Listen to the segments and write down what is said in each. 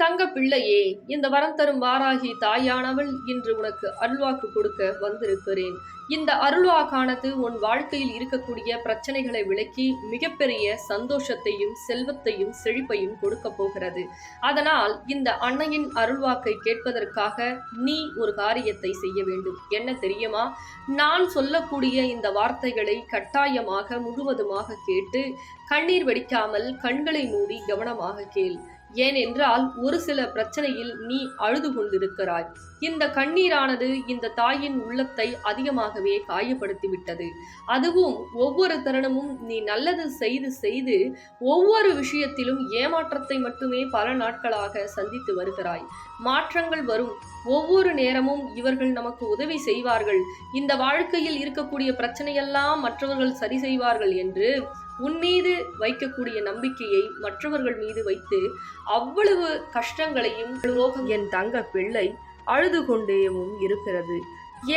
தங்க பிள்ளையே இந்த வரம் தரும் வாராகி தாயானவள் இன்று உனக்கு அருள்வாக்கு கொடுக்க வந்திருக்கிறேன். இந்த அருள்வாக்கானது உன் வாழ்க்கையில் இருக்கக்கூடிய பிரச்சனைகளை விளக்கி மிகப்பெரிய சந்தோஷத்தையும் செல்வத்தையும் செழிப்பையும் கொடுக்க போகிறது. அதனால் இந்த அன்னையின் அருள்வாக்கை கேட்பதற்காக நீ ஒரு காரியத்தை செய்ய வேண்டும். என்ன தெரியுமா? நான் சொல்லக்கூடிய இந்த வார்த்தைகளை கட்டாயமாக முழுவதுமாக கேட்டு கண்ணீர் வெடிக்காமல் கண்களை மூடி கவனமாக கேள். ஏனென்றால் ஒரு சில பிரச்சனையில் நீ அழுது கொண்டிருக்கிறாய். இந்த கண்ணீரானது இந்த தாயின் உள்ளத்தை அதிகமாகவே காயப்படுத்திவிட்டது. அதுவும் ஒவ்வொரு தருணமும் நீ நல்லது செய்து செய்து ஒவ்வொரு விஷயத்திலும் ஏமாற்றத்தை மட்டுமே பல நாட்களாக சந்தித்து வருகிறாய். மாற்றங்கள் வரும். ஒவ்வொரு நேரமும் இவர்கள் நமக்கு உதவி செய்வார்கள். இந்த வாழ்க்கையில் இருக்கக்கூடிய பிரச்சனையெல்லாம் மற்றவர்கள் சரி செய்வார்கள் என்று உன் மீது வைக்கக்கூடிய நம்பிக்கையை மற்றவர்கள் மீது வைத்து அவ்வளவு கஷ்டங்களையும் என் தங்க பிள்ளை அழுது கொண்டேயும் இருக்கிறது.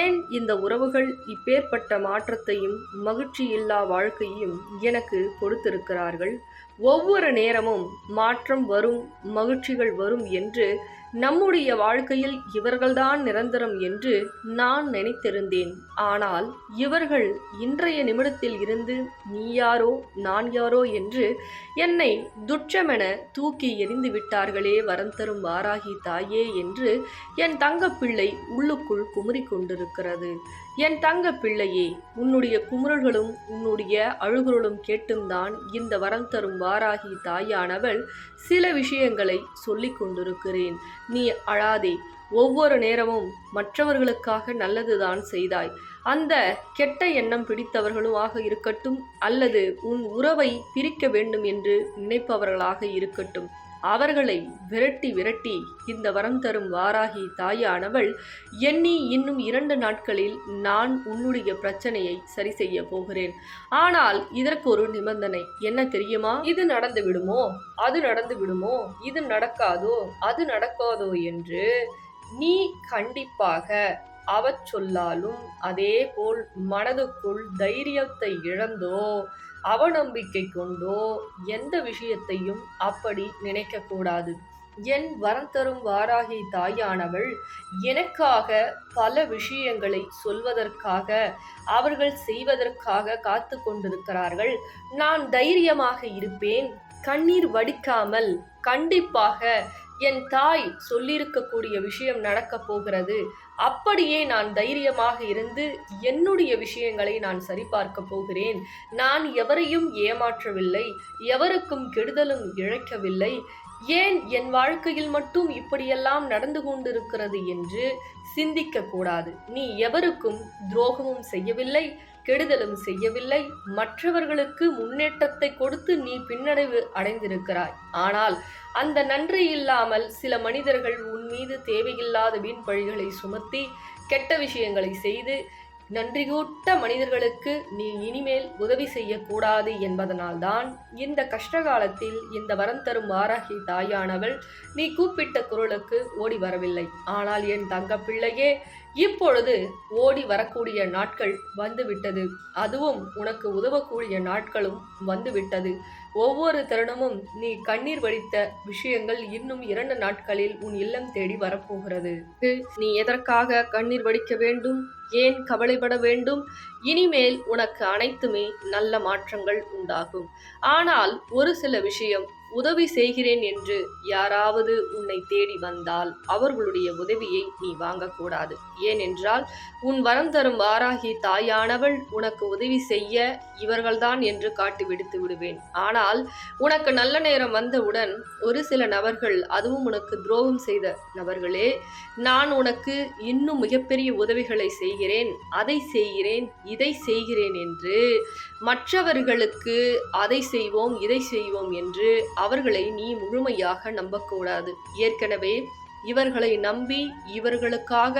ஏன் இந்த உறவுகள் இப்பேற்பட்ட மாற்றத்தையும் மகிழ்ச்சி இல்லா வாழ்க்கையும் எனக்கு கொடுத்திருக்கிறார்கள்? ஒவ்வொரு நேரமும் மாற்றம் வரும் மகிழ்ச்சிகள் வரும் என்று நம்முடைய வாழ்க்கையில் இவர்கள்தான் நிரந்தரம் என்று நான் நினைத்திருந்தேன். ஆனால் இவர்கள் இன்றைய நிமிடத்தில் இருந்து நீ யாரோ நான் யாரோ என்று என்னை துட்சமென தூக்கி எறிந்து விட்டார்களே வரம் தரும் வாராகி தாயே என்று என் தங்கப்பிள்ளை உள்ளுக்குள் குமுறிக் கொண்டிருக்கிறது. என் தங்க பிள்ளையே உன்னுடைய குமுறல்களும் உன்னுடைய அழுகுறலும் கேட்டும்தான் இந்த வரம் தரும் வாராகி தாயானவள் சில விஷயங்களை சொல்லிக் கொண்டிருக்கிறேன். நீ அழாதே ஒவ்வொரு நேரமும் மற்றவர்களுக்காக நல்லதுதான் செய்தாய். அந்த கெட்ட எண்ணம் பிடித்தவர்களுமாக இருக்கட்டும் அல்லது உன் உறவை பிரிக்க வேண்டும் என்று நினைப்பவர்களாக இருக்கட்டும். அவர்களை விரட்டி விரட்டி இந்த வரம் தரும் வாராகி தாயானவள் எண்ணி இன்னும் இரண்டு நாட்களில் நான் உன்னுடைய பிரச்சனையை சரி செய்ய போகிறேன். ஆனால் இதற்கு ஒரு நிபந்தனை. என்ன தெரியுமா? இது நடந்து விடுமோ? அது நடந்து விடுமோ? இது நடக்காதோ? அது நடக்காதோ? என்று நீ கண்டிப்பாக அவச் சொல்லாலும் அதே போல் மனதுக்குள் தைரியத்தை இழந்தோ? அவநம்பிக்கை கொண்டோ எந்த விஷயத்தையும் அப்படி நினைக்கக்கூடாது. என் வரம் தரும் வாராகி தாயானவள் எனக்காக பல விஷயங்களை சொல்வதற்காக அவர்கள் செய்வதற்காக காத்து கொண்டிருக்கிறார்கள். நான் தைரியமாக இருப்பேன். கண்ணீர் வடிக்காமல் கண்டிப்பாக என் தாய் சொல்லியிருக்கக்கூடிய விஷயம் நடக்கப் போகிறது. அப்படியே நான் தைரியமாக இருந்து என்னுடைய விஷயங்களை நான் சரிபார்க்க போகிறேன். நான் எவரையும் ஏமாற்றவில்லை எவருக்கும் கெடுதலும் இழைக்கவில்லை. ஏன் என் வாழ்க்கையில் மட்டும் இப்படியெல்லாம் நடந்து கொண்டிருக்கிறது என்று சிந்திக்க கூடாது. நீ எவருக்கும் துரோகமும் செய்யவில்லை கெடுதலும் செய்யவில்லை. மற்றவர்களுக்கு முன்னேற்றத்தை கொடுத்து நீ பின்னடைவு அடைந்திருக்கிறாய். ஆனால் அந்த நன்றி இல்லாமல் சில மனிதர்கள் உன் மீது தேவையில்லாத வீண் பழிகளை சுமத்தி கெட்ட விஷயங்களை செய்து நன்றி கூட்ட மனிதர்களுக்கு நீ இனிமேல் உதவி செய்யக்கூடாது என்பதனால்தான் இந்த கஷ்டகாலத்தில் இந்த வரம் தரும் வாராகி தாயானவள் நீ கூப்பிட்ட குரலுக்கு ஓடி வரவில்லை. ஆனால் என் தங்க பிள்ளையே இப்பொழுது ஓடி வரக்கூடிய நாட்கள் வந்துவிட்டது. அதுவும் உனக்கு உதவக்கூடிய நாட்களும் வந்துவிட்டது. ஒவ்வொரு தருணமும் நீ கண்ணீர் வடித்த விஷயங்கள் இன்னும் இரண்டு நாட்களில் உன் இல்லம் தேடி வரப்போகிறது. நீ எதற்காக கண்ணீர் வடிக்க வேண்டும்? ஏன் கவலைப்பட வேண்டும்? இனிமேல் உனக்கு அனைத்துமே நல்ல மாற்றங்கள் உண்டாகும். ஆனால் ஒரு சில விஷயம் உதவி செய்கிறேன் என்று யாராவது உன்னை தேடி வந்தால் அவர்களுடைய உதவியை நீ வாங்கக்கூடாது. ஏனென்றால் உன் வரம் தரும் வாராகி தாயானவள் உனக்கு உதவி செய்ய இவர்கள்தான் என்று காட்டி விடுத்து விடுவேன். ஆனால் உனக்கு நல்ல நேரம் வந்தவுடன் ஒரு சில நபர்கள் அதுவும் உனக்கு துரோகம் செய்த நபர்களே நான் உனக்கு இன்னும் மிகப்பெரிய உதவிகளை செய்கிறேன் அதை செய்கிறேன் இதை செய்கிறேன் என்று மற்றவர்களுக்கு அதை செய்வோம் இதை செய்வோம் என்று அவர்களை நீ முழுமையாக நம்பக்கூடாது. ஏற்கனவே இவர்களை நம்பி இவர்களுக்காக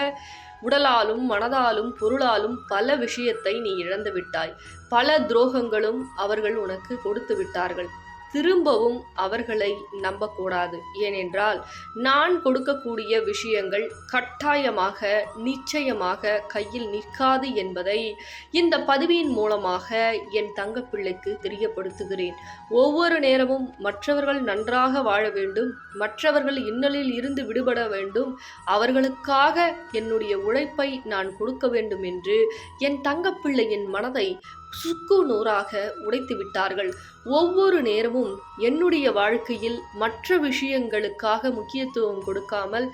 உடலாலும் மனதாலும் பொருளாலும் பல விஷயத்தை நீ இழந்து விட்டாய் பல துரோகங்களும் அவர்கள் உனக்கு கொடுத்து விட்டார்கள் திரும்பவும் அவர்களை நம்பக்கூடாது. ஏனென்றால் நான் கொடுக்கக்கூடிய விஷயங்கள் கட்டாயமாக நிச்சயமாக கையில் நிற்காது என்பதை இந்த பதவியின் மூலமாக என் தங்கப்பிள்ளைக்கு தெரியப்படுத்துகிறேன். ஒவ்வொரு நேரமும் மற்றவர்கள் நன்றாக வாழ வேண்டும் மற்றவர்கள் இன்னலில் இருந்து விடுபட வேண்டும் அவர்களுக்காக என்னுடைய உழைப்பை நான் கொடுக்க வேண்டும் என்று என் தங்கப்பிள்ளையின் மனதை சுக்கு நூறாக உடைத்து விட்டார்கள் ஒவ்வொரு நேரமும் என்னுடைய வாழ்க்கையில் மற்ற விஷயங்களுக்காக முக்கியத்துவம் கொடுக்காமல்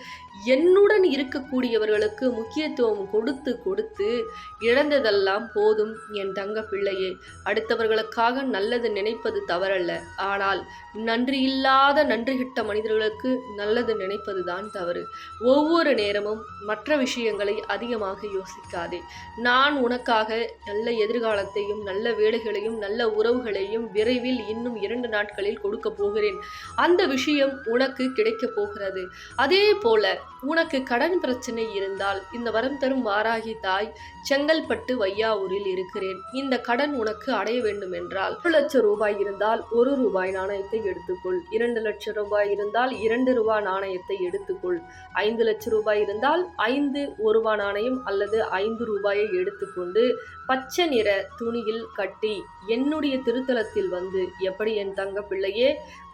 என்னுடன் இருக்கக்கூடியவர்களுக்கு முக்கியத்துவம் கொடுத்து கொடுத்து இழந்ததெல்லாம் போதும் என் தங்க பிள்ளையே. அடுத்தவர்களுக்காக நல்லது நினைப்பது தவறல்ல. ஆனால் நன்றி இல்லாத நன்றி கிட்ட மனிதர்களுக்கு நல்லது நினைப்பதுதான் தவறு. ஒவ்வொரு நேரமும் மற்ற விஷயங்களை அதிகமாக யோசிக்காதே. நான் உனக்காக நல்ல எதிர்காலத்தையும் நல்ல வேலைகளையும் நல்ல உறவுகளையும் விரை விரைவில் இன்னும் இரண்டு நாட்களில் கொடுக்க போகிறேன். அந்த விஷயம் உனக்கு கிடைக்க போகிறது. அதே போல உனக்கு கடன் பிரச்சனை இருந்தால் இந்த வரம் தரும் வாராகி தாய் செங்கல்பட்டு வையாவூரில் இருக்கிறேன். இந்த கடன் உனக்கு அடைய வேண்டும் என்றால் ஒரு லட்சம் ரூபாய் இருந்தால் ஒரு ரூபாய் நாணயத்தை எடுத்துக்கொள். இரண்டு லட்சம் ரூபாய் இருந்தால் இரண்டு ரூபாய் நாணயத்தை எடுத்துக்கொள். ஐந்து லட்சம் ரூபாய் இருந்தால் ஐந்து ஒரு ரூபாய் நாணயம் அல்லது ஐந்து ரூபாயை எடுத்துக்கொண்டு பச்சை நிற துணியில் கட்டி என்னுடைய திருத்தலத்தில் வந்து எப்படி என் தங்க பிள்ளையே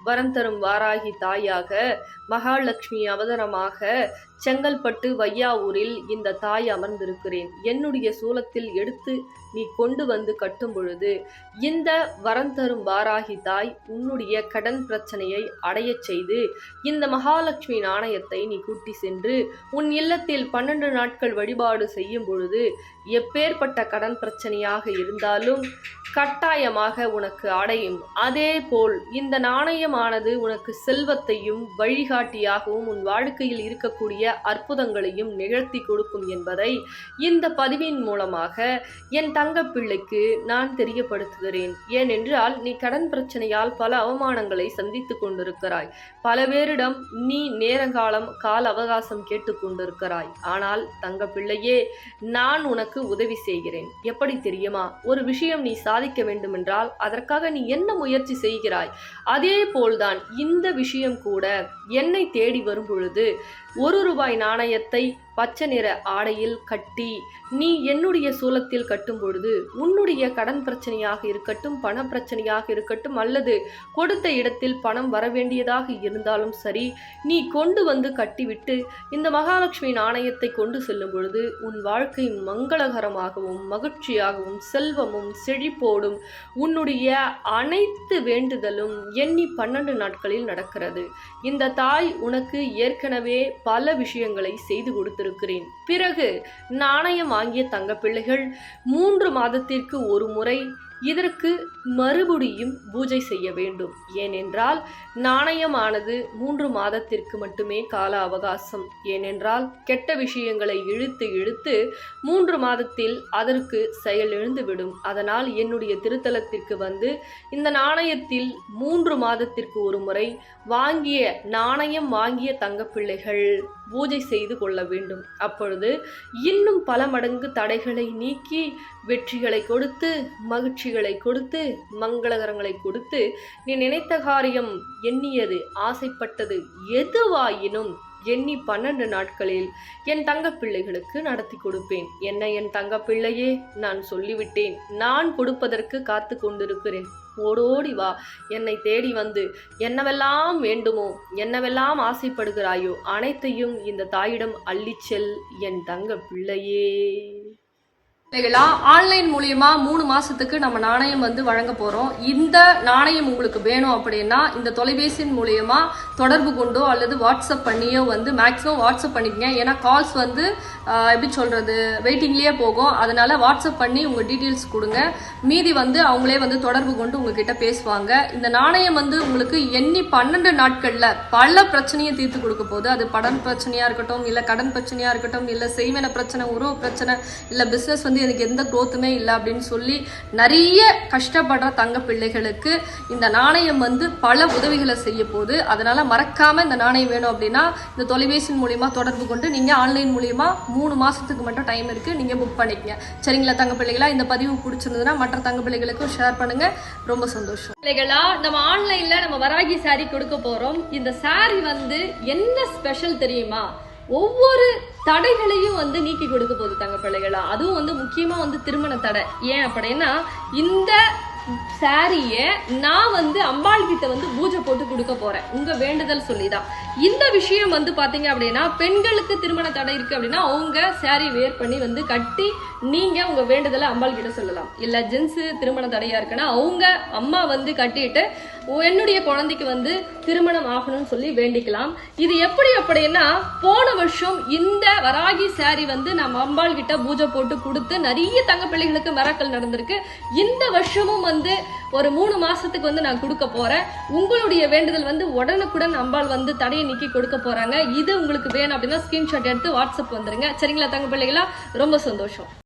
வரம் தரும் வாராகி தாயாக மகாலட்சுமி அவதரமாக செங்கல்பட்டு வையாவூரில் இந்த தாய் அமர்ந்திருக்கிறேன். என்னுடைய சூலத்தில் எடுத்து நீ கொண்டு வந்து கட்டும் பொழுது இந்த வரம் தரும் வாராகி தாய் உன்னுடைய கடன் பிரச்சனையை அடையச் செய்து இந்த மகாலட்சுமி நாணயத்தை நீ கூட்டி சென்று உன் இல்லத்தில் பன்னெண்டு நாட்கள் வழிபாடு செய்யும் பொழுது எப்பேற்பட்ட கடன் பிரச்சனையாக இருந்தாலும் கட்டாயமாக உனக்கு அடையும். அதே போல் இந்த நாணயமானது உனக்கு செல்வத்தையும் வழிகாட்டியாகவும் உன் வாழ்க்கையில் இருக்கக்கூடிய அற்புதங்களையும் நிகழ்த்தி கொடுக்கும் என்பதை இந்த பதிவின் மூலமாக என் தங்கப்பிள்ளைக்கு நான் தெரியப்படுத்துகிறேன். ஏனென்றால் நீ கடன் பிரச்சனையால் பல அவமானங்களை சந்தித்து கொண்டிருக்கிறாய். பல பேரிடம் நீ நேரங்காலம் கால அவகாசம் கேட்டுக்கொண்டிருக்கிறாய் ஆனால் தங்கப்பிள்ளையே நான் உனக்கு உதவி செய்கிறேன். எப்படி தெரியுமா? ஒரு விஷயம் நீ சாதிக்க வேண்டுமென்றால் அதற்காக நீ என்ன முயற்சி செய்கிறாய்? அதே போல்தான் இந்த விஷயம் கூட என்னை தேடி வரும் பொழுது ஒரு ரூபாய் நாணயத்தை பச்சை நிற ஆடையில் கட்டி நீ என்னுடைய சூலத்தில் கட்டும் பொழுது உன்னுடைய கடன் பிரச்சனையாக இருக்கட்டும் பண பிரச்சனையாக இருக்கட்டும் அல்லது கொடுத்த இடத்தில் பணம் வர வேண்டியதாக இருந்தாலும் சரி நீ கொண்டு வந்து கட்டிவிட்டு இந்த மகாலட்சுமி நாணயத்தை கொண்டு செல்லும் பொழுது உன் வாழ்க்கை மங்களகரமாகவும் மகிழ்ச்சியாகவும் செல்வமும் செழிப்போடும் உன்னுடைய அனைத்து வேண்டுதலும் எண்ணி பன்னெண்டு நாட்களில் நடக்கிறது. இந்த தாய் உனக்கு ஏற்கனவே பல விஷயங்களை செய்து கொடுத்திருக்கிறேன். பிறகு நாணயம் வாங்கிய தங்கப்பிள்ளைகள் மூன்று மாதத்திற்கு ஒரு முறை இதற்கு மறுபடியும் பூஜை செய்ய வேண்டும். ஏனென்றால் நாணயமானது மூன்று மாதத்திற்கு மட்டுமே கால அவகாசம். ஏனென்றால் கெட்ட விஷயங்களை இழுத்து இழுத்து மூன்று மாதத்தில் அதற்கு செயல் எழுந்துவிடும். அதனால் என்னுடைய திருத்தலத்திற்கு வந்து இந்த நாணயத்தில் மூன்று மாதத்திற்கு ஒரு முறை வாங்கிய நாணயம் வாங்கிய தங்கப்பிள்ளைகள். பூஜை செய்து கொள்ள வேண்டும். அப்பொழுது இன்னும் பல மடங்கு தடைகளை நீக்கி வெற்றிகளை கொடுத்து மகிழ்ச்சிகளை கொடுத்து மங்களகரங்களை கொடுத்து நீ நினைத்த காரியம் எண்ணியது ஆசைப்பட்டது எதுவாயினும் எண்ணி பன்னெண்டு நாட்களில் என் தங்கப்பிள்ளைகளுக்கு நடத்தி கொடுப்பேன். என்ன என் தங்கப்பிள்ளையே நான் சொல்லிவிட்டேன். நான் கொடுப்பதற்கு காத்து கொண்டிருக்கிறேன். ஓடோடி வா. என்னை தேடி வந்து என்னவெல்லாம் வேண்டுமோ என்னவெல்லாம் ஆசைப்படுகிறாயோ அனைத்தையும் இந்த தாயிடம் அள்ளிச்செல் என் தங்க பிள்ளையே. பிள்ளைகளா ஆன்லைன் மூலியமா மூணு மாசத்துக்கு நம்ம நாணயம் வந்து வழங்க போறோம். இந்த நாணயம் உங்களுக்கு வேணும் அப்படின்னா இந்த தொலைபேசியின் மூலியமா தொடர்பு கொண்டோ அல்லது வாட்ஸ்அப் பண்ணியோ வந்து மேக்ஸிமம் வாட்ஸ்அப் பண்ணிக்கங்க. ஏன்னா கால்ஸ் வந்து எப்படி சொல்றது வெயிட்டிங்லேயே போகும். அதனால வாட்ஸ்அப் பண்ணி உங்க டீட்டெயில்ஸ் கொடுங்க. மீதி வந்து அவங்களே வந்து தொடர்பு கொண்டு உங்ககிட்ட பேசுவாங்க. இந்த நாணயம் வந்து உங்களுக்கு எண்ணி பன்னெண்டு நாட்கள்ல பல பிரச்சனையை தீர்த்து கொடுக்க போது அது படம் பிரச்சனையா இருக்கட்டும் இல்ல கடன் பிரச்சனையா இருக்கட்டும் இல்ல செய்வன பிரச்சனை உறவு பிரச்சனை இல்ல பிசினஸ் வந்து வந்து எனக்கு எந்த growth-உமே இல்லை அப்படின்னு சொல்லி நிறைய கஷ்டப்படுற தங்க பிள்ளைகளுக்கு இந்த நாணயம் வந்து பல உதவிகளை செய்ய போகுது. அதனால் மறக்காம இந்த நாணயம் வேணும் அப்படின்னா இந்த தொலைபேசி மூலயமா தொடர்பு கொண்டு நீங்கள் ஆன்லைன் மூலியமா மூணு மாதத்துக்கு மட்டும் டைம் இருக்குது நீங்கள் புக் பண்ணிக்கங்க. சரிங்களா தங்க பிள்ளைகளா? இந்த பதிவு பிடிச்சிருந்ததுன்னா மற்ற தங்க பிள்ளைகளுக்கும் ஷேர் பண்ணுங்கள் ரொம்ப சந்தோஷம். பிள்ளைகளா நம்ம ஆன்லைனில் நம்ம வராகி சாரி கொடுக்க போகிறோம் இந்த சாரி வந்து என்ன ஸ்பெஷல் தெரியுமா? ஒவ்வொரு தடைகளையும் வந்து நீக்கி கொடுக்க போகுது தங்க பிள்ளைகளா. அதுவும் வந்து முக்கியமா வந்து திருமண தடை. ஏன் அப்படின்னா இந்த சாரியை நான் வந்து அம்பாள் கிட்ட வந்து பூஜை போட்டு கொடுக்க போறேன். உங்க வேண்டுதல் சொல்லிதான். இந்த விஷயம் வந்து பாத்தீங்க அப்படின்னா பெண்களுக்கு திருமண தடை இருக்கு அப்படின்னா அவங்க சாரி வேர் பண்ணி வந்து கட்டி நீங்க உங்க வேண்டுதலை அம்பாள் கிட்ட சொல்லலாம். இல்ல ஜென்ஸ் திருமண தடையா இருக்குன்னா அவங்க அம்மா வந்து கட்டிட்டு என்னுடைய குழந்தைக்கு வந்து திருமணம் ஆகணும்னு சொல்லி வேண்டிக்கலாம். இது எப்படி அப்படின்னா போன வருஷம் இந்த வராகி சாரி வந்து நம்ம அம்பாள் கிட்ட பூஜை போட்டு கொடுத்து நிறைய தங்க பிள்ளைகளுக்கு மிராக்கள் நடந்திருக்கு. இந்த வருஷமும் வந்து ஒரு மூணு மாசத்துக்கு வந்து நான் கொடுக்க போறேன். உங்களுடைய வேண்டுதல் வந்து உடனுக்குடன் அம்பாள் வந்து தடையை நீக்கி கொடுக்க போறாங்க. இது உங்களுக்கு வேணும் அப்படின்னா ஸ்கிரீன்ஷாட் எடுத்து வாட்ஸ்அப் வந்துருங்க. சரிங்களா தங்க பிள்ளைகளா? ரொம்ப சந்தோஷம்.